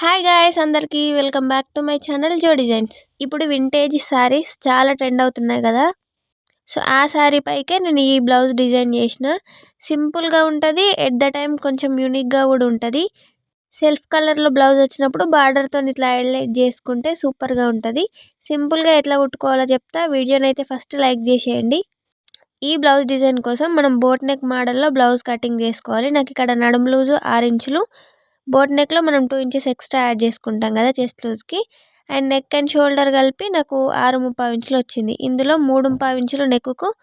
Hi guys అందరికీ welcome back to my channel Jo designs ఇప్పుడు vintage saris చాలా trend అవుతున్నాయి కదా? సో ఆ శారీ పైకే నేను ఈ బ్లౌజ్ డిజైన్ చేసిన. సింపుల్గా ఉంటుంది ఎట్ ద టైం కొంచెం యూనిక్గా కూడా ఉంటుంది. సెల్ఫ్ కలర్లో బ్లౌజ్ వచ్చినప్పుడు బార్డర్తో ఇట్లా హైలైట్ చేసుకుంటే సూపర్గా ఉంటుంది. సింపుల్గా ఎట్లా కుట్టుకోవాలో చెప్తా వీడియోని అయితే ఫస్ట్ లైక్ చేసేయండి. ఈ బ్లౌజ్ డిజైన్ కోసం మనం బోట్ నెక్ మోడల్లో బ్లౌజ్ కటింగ్ చేసుకోవాలి. నాకు ఇక్కడ నడుము లూజు ఆరు ఇంచులు బోట్ నెక్లో మనం టూ ఇంచెస్ ఎక్స్ట్రా యాడ్ చేసుకుంటాం కదా చెస్ట్ లూజ్కి. అండ్ నెక్ అండ్ షోల్డర్ కలిపి నాకు ఆరు ముప్పావు ఇంచులు వచ్చింది. ఇందులో మూడు ముప్పావు ఇంచులు నెక్కు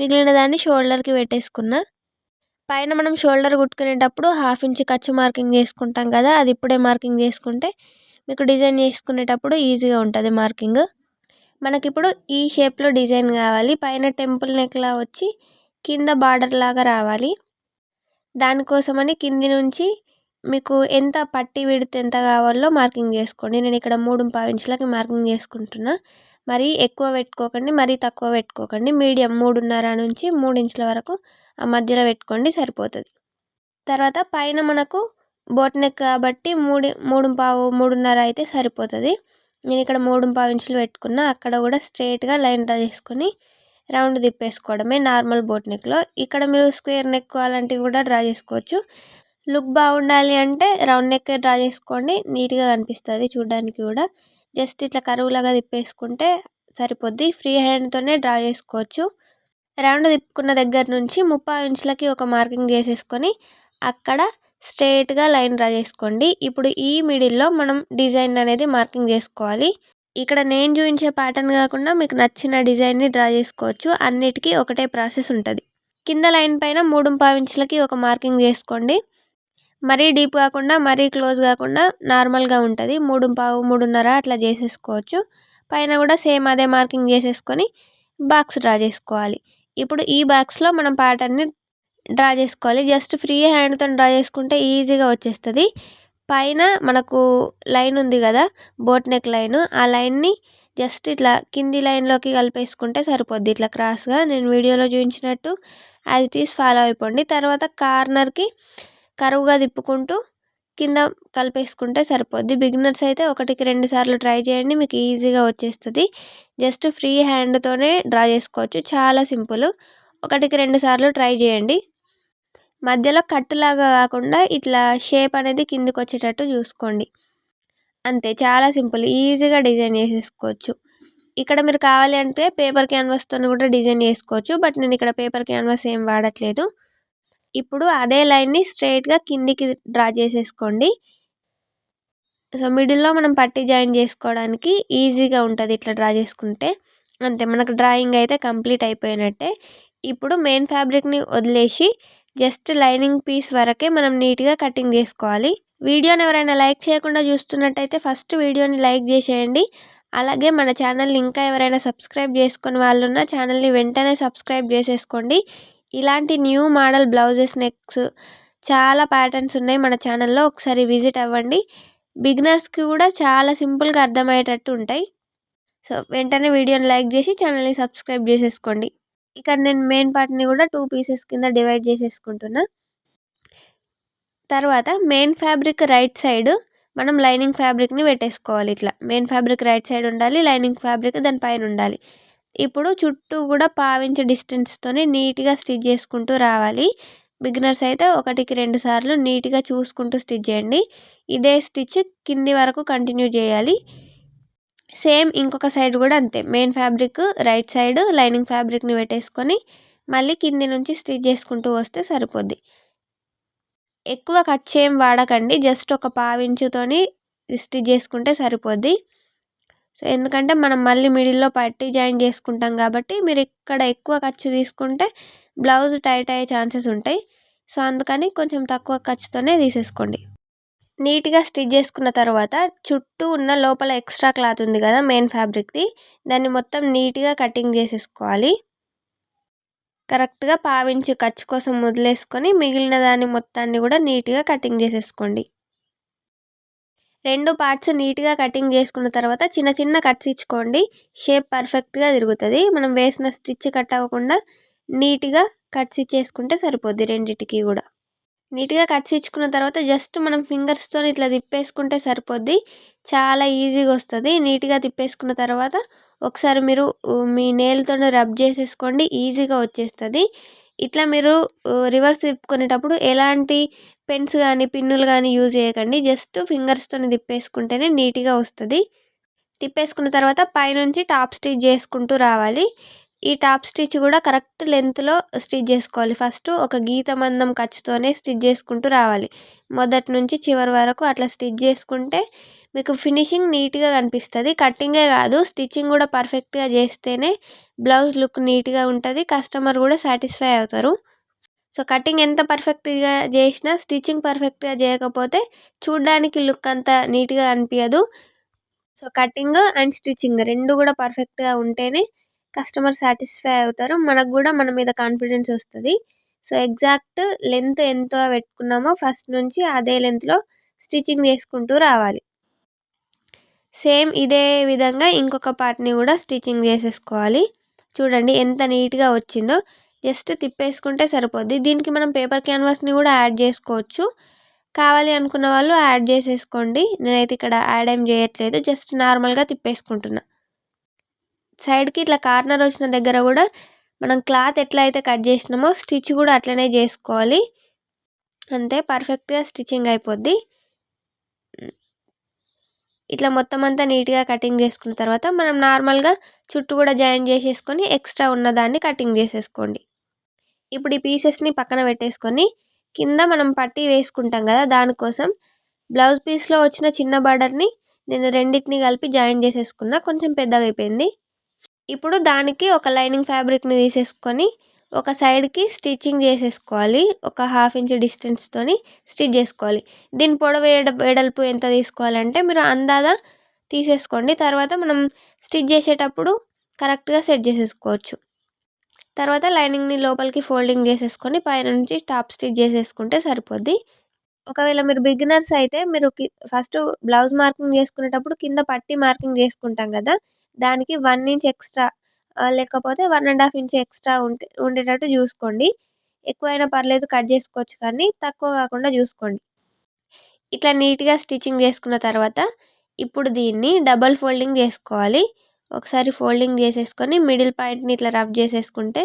మిగిలిన దాన్ని షోల్డర్కి పెట్టేసుకున్నా. పైన మనం షోల్డర్ కుట్టుకునేటప్పుడు హాఫ్ ఇంచ్ ఖర్చు మార్కింగ్ చేసుకుంటాం కదా అది ఇప్పుడే మార్కింగ్ చేసుకుంటే మీకు డిజైన్ చేసుకునేటప్పుడు ఈజీగా ఉంటుంది మార్కింగ్. మనకిప్పుడు ఈ షేప్లో డిజైన్ కావాలి. పైన టెంపుల్ నెక్లా వచ్చి కింద బార్డర్ లాగా రావాలి. దానికోసమని కింది నుంచి మీకు ఎంత పట్టి విడితే ఎంత కావాలో మార్కింగ్ చేసుకోండి. నేను ఇక్కడ మూడు పావు ఇంచులకి మార్కింగ్ చేసుకుంటున్నా. మరీ ఎక్కువ పెట్టుకోకండి మరీ తక్కువ పెట్టుకోకండి. మీడియం మూడున్నర నుంచి మూడు ఇంచుల వరకు ఆ మధ్యలో పెట్టుకోండి సరిపోతుంది. తర్వాత పైన మనకు బోట్ నెక్ కాబట్టి మూడు మూడు పావు మూడున్నర అయితే సరిపోతుంది. నేను ఇక్కడ మూడు పావు ఇంచులు పెట్టుకున్నా. అక్కడ కూడా స్ట్రైట్గా లైన్ డ్రా చేసుకొని రౌండ్ తిప్పేసుకోవడమే నార్మల్ బోట్ నెక్లో. ఇక్కడ మీరు స్క్వేర్ నెక్ అలాంటివి కూడా డ్రా చేసుకోవచ్చు. లుక్ బాగుండాలి అంటే రౌండ్ నెక్ డ్రా చేసుకోండి. నీట్గా కనిపిస్తుంది చూడడానికి కూడా. జస్ట్ ఇట్లా కరువులాగా తిప్పేసుకుంటే సరిపోద్ది. ఫ్రీ హ్యాండ్తోనే డ్రా చేసుకోవచ్చు. రౌండ్ తిప్పుకున్న దగ్గర నుంచి ముప్పై ఇంచులకి ఒక మార్కింగ్ చేసేసుకొని అక్కడ స్ట్రేట్గా లైన్ డ్రా చేసుకోండి. ఇప్పుడు ఈ మిడిల్లో మనం డిజైన్ అనేది మార్కింగ్ చేసుకోవాలి. ఇక్కడ నేను చూపించే ప్యాటర్న్ కాకుండా మీకు నచ్చిన డిజైన్ని డ్రా చేసుకోవచ్చు. అన్నిటికీ ఒకటే ప్రాసెస్ ఉంటుంది. కింద లైన్ పైన మూడు ఇంచులకి ఒక మార్కింగ్ చేసుకోండి. మరీ డీప్ కాకుండా మరీ క్లోజ్ కాకుండా నార్మల్గా ఉంటుంది. మూడు పావు మూడున్నర అట్లా చేసేసుకోవచ్చు. పైన కూడా సేమ్ అదే మార్కింగ్ చేసేసుకొని బాక్స్ డ్రా చేసుకోవాలి. ఇప్పుడు ఈ బాక్స్లో మనం ప్యాటర్న్ని డ్రా చేసుకోవాలి. జస్ట్ ఫ్రీ హ్యాండ్తో డ్రా చేసుకుంటే ఈజీగా వచ్చేస్తుంది. పైన మనకు లైన్ ఉంది కదా బోట్ నెక్ లైన్. ఆ లైన్ని జస్ట్ ఇట్లా కింది లైన్లోకి కలిపేసుకుంటే సరిపోద్ది. ఇట్లా క్రాస్గా నేను వీడియోలో చూపించినట్టు యాజ్ ఇట్ ఈస్ ఫాలో అయిపోండి. తర్వాత కార్నర్కి కరువుగా తిప్పుకుంటూ కింద కలిపేసుకుంటే సరిపోద్ది. బిగినర్స్ అయితే ఒకటికి రెండు సార్లు ట్రై చేయండి మీకు ఈజీగా వచ్చేస్తుంది. జస్ట్ ఫ్రీ హ్యాండ్తోనే డ్రా చేసుకోవచ్చు. చాలా సింపుల్. ఒకటికి రెండు సార్లు ట్రై చేయండి. మధ్యలో కట్టులాగా కాకుండా ఇట్లా షేప్ అనేది కిందికి వచ్చేటట్టు చూసుకోండి. అంతే చాలా సింపుల్. ఈజీగా డిజైన్ చేసేసుకోవచ్చు. ఇక్కడ మీరు కావాలి అంటే పేపర్ క్యాన్వాస్తో కూడా డిజైన్ చేసుకోవచ్చు. బట్ నేను ఇక్కడ పేపర్ క్యాన్వాస్ ఏం వాడట్లేదు. ఇప్పుడు అదే లైన్ని స్ట్రైట్గా కిందికి డ్రా చేసేసుకోండి. సో మిడిల్లో మనం పట్టి జాయిన్ చేసుకోవడానికి ఈజీగా ఉంటుంది ఇట్లా డ్రా చేసుకుంటే. అంతే మనకు డ్రాయింగ్ అయితే కంప్లీట్ అయిపోయినట్టే. ఇప్పుడు మెయిన్ ఫ్యాబ్రిక్ని వదిలేసి జస్ట్ లైనింగ్ పీస్ వరకే మనం నీట్గా కటింగ్ చేసుకోవాలి. వీడియోని ఎవరైనా లైక్ చేయకుండా చూస్తున్నట్టయితే ఫస్ట్ వీడియోని లైక్ చేసేయండి. అలాగే మన ఛానల్ని ఇంకా ఎవరైనా సబ్స్క్రైబ్ చేసుకుని వాళ్ళు ఉన్న ఛానల్ని వెంటనే సబ్స్క్రైబ్ చేసేసుకోండి. ఇలాంటి న్యూ మోడల్ బ్లౌజెస్ నెక్స్ చాలా ప్యాటర్న్స్ ఉన్నాయి మన ఛానల్లో. ఒకసారి విజిట్ అవ్వండి. బిగినర్స్కి కూడా చాలా సింపుల్గా అర్థమయ్యేటట్టు ఉంటాయి. సో వెంటనే వీడియోని లైక్ చేసి ఛానల్ని సబ్స్క్రైబ్ చేసేసుకోండి. ఇక్కడ నేను మెయిన్ పార్ట్ని కూడా టూ పీసెస్ కింద డివైడ్ చేసేసుకుంటున్నా. తర్వాత మెయిన్ ఫ్యాబ్రిక్ రైట్ సైడ్ మనం లైనింగ్ ఫ్యాబ్రిక్ని పెట్టేసుకోవాలి ఇట్లా. మెయిన్ ఫ్యాబ్రిక్ రైట్ సైడ్ ఉండాలి లైనింగ్ ఫ్యాబ్రిక్ దానిపైన ఉండాలి. ఇప్పుడు చుట్టూ కూడా పావించే డిస్టెన్స్తోనే నీట్గా స్టిచ్ చేసుకుంటూ రావాలి. బిగినర్స్ అయితే ఒకటికి రెండు సార్లు నీట్గా చూసుకుంటూ స్టిచ్ చేయండి. ఇదే స్టిచ్ కింది వరకు కంటిన్యూ చేయాలి. సేమ్ ఇంకొక సైడ్ కూడా అంతే. Main fabric right side lining ఫ్యాబ్రిక్ని పెట్టేసుకొని మళ్ళీ కింది నుంచి స్టిచ్ చేసుకుంటూ వస్తే సరిపోద్ది. ఎక్కువ ఖర్చు ఏం వాడకండి. జస్ట్ ఒక పావించుతోని స్టిచ్ చేసుకుంటే సరిపోద్ది. సో ఎందుకంటే మనం మళ్ళీ మిడిల్లో పట్టి జాయిన్ చేసుకుంటాం కాబట్టి మీరు ఇక్కడ ఎక్కువ ఖర్చు తీసుకుంటే బ్లౌజ్ టైట్ అయ్యే ఛాన్సెస్ ఉంటాయి. సో అందుకని కొంచెం తక్కువ ఖర్చుతోనే తీసేసుకోండి. నీట్గా స్టిచ్ చేసుకున్న తర్వాత చుట్టూ ఉన్న లోపల ఎక్స్ట్రా క్లాత్ ఉంది కదా మెయిన్ ఫ్యాబ్రిక్ది దాన్ని మొత్తం నీట్గా కటింగ్ చేసేసుకోవాలి. కరెక్ట్గా పావించి ఖర్చు కోసం వదిలేసుకొని మిగిలిన దాన్ని మొత్తాన్ని కూడా నీట్గా కటింగ్ చేసేసుకోండి. రెండు పార్ట్స్ నీట్గా కటింగ్ చేసుకున్న తర్వాత చిన్న చిన్న కట్స్ ఇచ్చుకోండి. షేప్ పర్ఫెక్ట్గా తిరుగుతుంది. మనం వేసిన స్టిచ్ కట్ అవ్వకుండా నీట్గా కట్స్ ఇచ్చేసుకుంటే సరిపోద్ది రెండింటికి కూడా. నీట్గా కట్స్ ఇచ్చుకున్న తర్వాత జస్ట్ మనం ఫింగర్స్తో ఇట్లా తిప్పేసుకుంటే సరిపోద్ది. చాలా ఈజీగా వస్తుంది. నీట్గా తిప్పేసుకున్న తర్వాత ఒకసారి మీరు మీ నేల్తో రబ్ చేసేసుకోండి. ఈజీగా వచ్చేస్తుంది. ఇట్లా మీరు రివర్స్ తిప్పుకునేటప్పుడు ఎలాంటి పెన్స్ కానీ పిన్నులు కానీ యూజ్ చేయకండి. జస్ట్ ఫింగర్స్తోని తిప్పేసుకుంటేనే నీట్గా వస్తుంది. తిప్పేసుకున్న తర్వాత పైనుంచి టాప్ స్టిచ్ చేసుకుంటూ రావాలి. ఈ టాప్ స్టిచ్ కూడా కరెక్ట్ లెంత్లో స్టిచ్ చేసుకోవాలి. ఫస్ట్ ఒక గీత మందం ఖర్చుతోనే స్టిచ్ చేసుకుంటూ రావాలి. మొదటి నుంచి చివరి వరకు అట్లా స్టిచ్ చేసుకుంటే మీకు ఫినిషింగ్ నీట్గా కనిపిస్తుంది. కట్టింగే కాదు స్టిచ్చింగ్ కూడా పర్ఫెక్ట్గా చేస్తేనే బ్లౌజ్ లుక్ నీట్గా ఉంటుంది. కస్టమర్ కూడా సాటిస్ఫై అవుతారు. సో కటింగ్ ఎంత పర్ఫెక్ట్గా చేసినా స్టిచ్చింగ్ పర్ఫెక్ట్గా చేయకపోతే చూడడానికి లుక్ అంత నీట్గా అనిపించదు సో కటింగ్ అండ్ స్టిచ్చింగ్ రెండు కూడా పర్ఫెక్ట్గా ఉంటేనే కస్టమర్ సాటిస్ఫై అవుతారు. మనకు కూడా మన మీద కాన్ఫిడెన్స్ వస్తుంది. సో ఎగ్జాక్ట్ లెంత్ ఎంత పెట్టుకున్నామో ఫస్ట్ నుంచి అదే లెంత్లో స్టిచ్చింగ్ చేసుకుంటూ రావాలి. సేమ్ ఇదే విధంగా ఇంకొక పార్ట్ని కూడా స్టిచ్చింగ్ చేసేసుకోవాలి. చూడండి ఎంత నీట్గా వచ్చిందో. జస్ట్ తిప్పేసుకుంటే సరిపోద్ది. దీనికి మనం పేపర్ క్యాన్వాస్ని కూడా యాడ్ చేసుకోవచ్చు. కావాలి అనుకున్న వాళ్ళు యాడ్ చేసేసుకోండి. నేనైతే ఇక్కడ యాడ్ ఏం చేయట్లేదు. జస్ట్ నార్మల్గా తిప్పేసుకుంటున్నా. సైడ్కి ఇట్లా కార్నర్ వచ్చిన దగ్గర కూడా మనం క్లాత్ ఎట్లా అయితే కట్ చేసినామో స్టిచ్ కూడా అట్లనే చేసుకోవాలి. అంతే పర్ఫెక్ట్గా స్టిచ్చింగ్ అయిపోద్ది. ఇట్లా మొత్తం అంతా నీట్గా కటింగ్ చేసుకున్న తర్వాత మనం నార్మల్గా చుట్టూ కూడా జాయిన్ చేసేసుకొని ఎక్స్ట్రా ఉన్న దాన్ని కటింగ్ చేసేసుకోండి. ఇప్పుడు ఈ పీసెస్ని పక్కన పెట్టేసుకొని కింద మనం పట్టీ వేసుకుంటాం కదా దానికోసం బ్లౌజ్ పీస్లో వచ్చిన చిన్న బార్డర్ని నేను రెండింటిని కలిపి జాయిన్ చేసేసుకున్నా కొంచెం పెద్దగా అయిపోయింది. ఇప్పుడు దానికి ఒక లైనింగ్ ఫ్యాబ్రిక్ని తీసేసుకొని ఒక సైడ్కి స్టిచ్చింగ్ చేసేసుకోవాలి ఒక హాఫ్ ఇంచ్ డిస్టెన్స్తోని స్టిచ్ చేసుకోవాలి. దీని పొడవు వెడల్పు ఎంత తీసుకోవాలంటే మీరు అందాదా తీసేసుకోండి తర్వాత మనం స్టిచ్ చేసేటప్పుడు కరెక్ట్గా సెట్ చేసేసుకోవచ్చు. తర్వాత లైనింగ్ని లోపలికి ఫోల్డింగ్ చేసేసుకొని పైనుంచి టాప్ స్టిచ్ చేసేసుకుంటే సరిపోద్ది. ఒకవేళ మీరు బిగినర్స్ అయితే మీరు ఫస్ట్ బ్లౌజ్ మార్కింగ్ చేసుకునేటప్పుడు కింద పట్టి మార్కింగ్ చేసుకుంటాం కదా దానికి వన్ ఇంచ్ ఎక్స్ట్రా లేకపోతే one and half inch extra ఉంటే ఉండేటట్టు చూసుకోండి. ఎక్కువైనా పర్లేదు కట్ చేసుకోవచ్చు కానీ తక్కువ కాకుండా చూసుకోండి. ఇట్లా నీట్గా స్టిచ్చింగ్ చేసుకున్న తర్వాత ఇప్పుడు దీన్ని డబల్ ఫోల్డింగ్ చేసుకోవాలి. ఒకసారి ఫోల్డింగ్ చేసేసుకొని మిడిల్ పాయింట్ని ఇట్లా రఫ్ చేసేసుకుంటే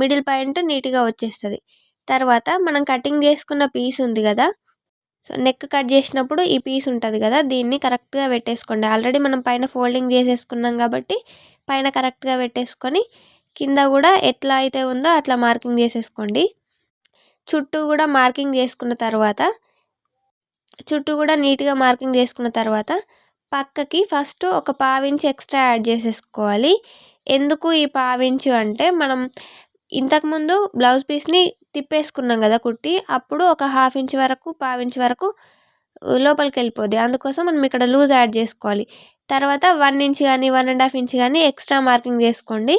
మిడిల్ పాయింట్ నీట్గా వచ్చేస్తుంది. తర్వాత మనం కటింగ్ చేసుకున్న పీస్ ఉంది కదా సో నెక్ కట్ చేసినప్పుడు ఈ పీస్ ఉంటుంది కదా దీన్ని కరెక్ట్గా పెట్టేసుకోండి. ఆల్రెడీ మనం పైన ఫోల్డింగ్ చేసేసుకున్నాం కాబట్టి పైన కరెక్ట్గా పెట్టేసుకొని కింద కూడా ఎట్లా అయితే ఉందో అట్లా మార్కింగ్ చేసేసుకోండి. చుట్టూ కూడా మార్కింగ్ చేసుకున్న తర్వాత చుట్టూ కూడా నీట్గా మార్కింగ్ చేసుకున్న తర్వాత పక్కకి ఫస్ట్ ఒక పావించి ఎక్స్ట్రా యాడ్ చేసేసుకోవాలి. ఎందుకు ఈ పావించు అంటే మనం ఇంతకుముందు బ్లౌజ్ పీస్ని తిప్పేసుకున్నాం కదా కుట్టి అప్పుడు ఒక హాఫ్ ఇంచ్ వరకు పావించ్ వరకు లోపలికి వెళ్ళిపోద్ది. అందుకోసం మనం ఇక్కడ లూజ్ యాడ్ చేసుకోవాలి. తర్వాత వన్ ఇంచ్ కానీ వన్ అండ్ హాఫ్ ఇంచ్ కానీ ఎక్స్ట్రా మార్కింగ్ చేసుకోండి.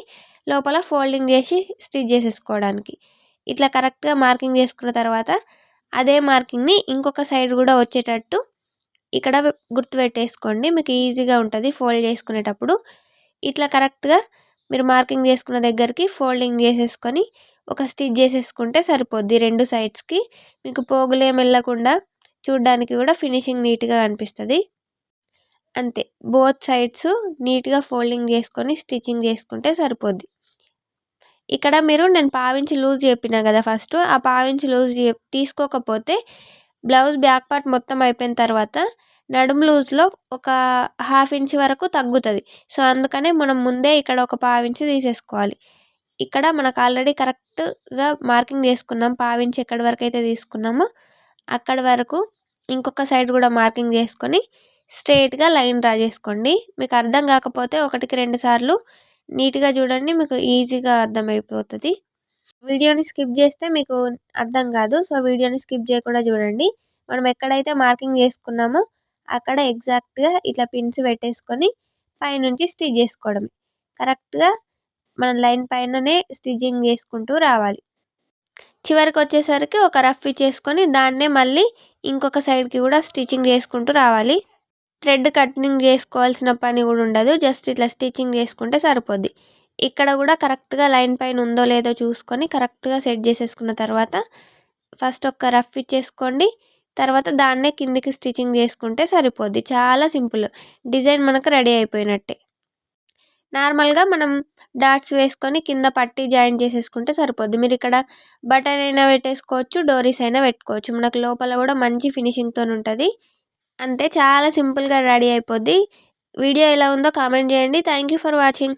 లోపల ఫోల్డింగ్ చేసి స్టిచ్ చేసేసుకోవడానికి. ఇట్లా కరెక్ట్గా మార్కింగ్ చేసుకున్న తర్వాత అదే మార్కింగ్ని ఇంకొక సైడ్ కూడా వచ్చేటట్టు ఇక్కడ గుర్తుపెట్టేసుకోండి మీకు ఈజీగా ఉంటుంది ఫోల్డ్ చేసుకునేటప్పుడు. ఇట్లా కరెక్ట్గా మీరు మార్కింగ్ చేసుకున్న దగ్గరికి ఫోల్డింగ్ చేసేసుకొని ఒక స్టిచ్ చేసేసుకుంటే సరిపోద్ది రెండు సైడ్స్కి. మీకు పోగులేం వెళ్ళకుండా చూడ్డానికి కూడా ఫినిషింగ్ నీట్గా అనిపిస్తుంది. అంతే బోత్ సైడ్స్ నీట్గా ఫోల్డింగ్ చేసుకొని స్టిచ్చింగ్ చేసుకుంటే సరిపోద్ది. ఇక్కడ మీరు నేను పావించి లూజ్ చెప్పిన కదా ఫస్ట్ ఆ పావించి లూజ్ తీసుకోకపోతే బ్లౌజ్ బ్యాక్ పార్ట్ మొత్తం అయిపోయిన తర్వాత నడుము లూజ్లో ఒక హాఫ్ ఇంచ్ వరకు తగ్గుతుంది. సో అందుకనే మనం ముందే ఇక్కడ ఒక పావించి తీసేసుకోవాలి. ఇక్కడ మనకు ఆల్రెడీ కరెక్ట్గా మార్కింగ్ చేసుకున్నాం. పావించి ఎక్కడి వరకు అయితే తీసుకున్నామో అక్కడి వరకు ఇంకొక సైడ్ కూడా మార్కింగ్ చేసుకొని స్ట్రైట్గా లైన్ డ్రా చేసుకోండి. మీకు అర్థం కాకపోతే ఒకటికి రెండు సార్లు నీట్గా చూడండి మీకు ఈజీగా అర్థమైపోతుంది. వీడియోని స్కిప్ చేస్తే మీకు అర్థం కాదు. సో వీడియోని స్కిప్ చేయకుండా చూడండి. మనం ఎక్కడైతే మార్కింగ్ చేసుకున్నామో అక్కడ ఎగ్జాక్ట్గా ఇట్లా పిన్స్ పెట్టేసుకొని పైనుంచి స్టిచ్ చేసుకోవడం కరెక్ట్గా మన లైన్ పైననే స్టిచ్చింగ్ చేసుకుంటూ రావాలి. చివరికి వచ్చేసరికి ఒక రఫ్ ఇచ్చేసుకొని దాన్నే మళ్ళీ ఇంకొక సైడ్కి కూడా స్టిచ్చింగ్ చేసుకుంటూ రావాలి. థ్రెడ్ కటింగ్ చేసుకోవాల్సిన పని కూడా ఉండదు. జస్ట్ ఇట్లా స్టిచ్చింగ్ చేసుకుంటే సరిపోద్ది. ఇక్కడ కూడా కరెక్ట్గా లైన్ పైన ఉందో లేదో చూసుకొని కరెక్ట్గా సెట్ చేసేసుకున్న తర్వాత ఫస్ట్ ఒక రఫ్ ఇచ్చేసుకోండి. తర్వాత దాన్నే కిందికి స్టిచ్చింగ్ చేసుకుంటే సరిపోద్ది. చాలా సింపుల్. డిజైన్ మనకు రెడీ అయిపోయినట్టే. నార్మల్గా మనం డాట్స్ వేసుకొని కింద పట్టి జాయిన్ చేసేసుకుంటే సరిపోద్ది. మీరు ఇక్కడ బటన్ అయినా పెట్టేసుకోవచ్చు డోరీస్ అయినా పెట్టుకోవచ్చు. మనకు లోపల కూడా మంచి ఫినిషింగ్తో ఉంటుంది. అంతే. చాలా సింపుల్గా రెడీ అయిపోద్ది. వీడియో ఎలా ఉందో కామెంట్ చేయండి. Thank you for watching.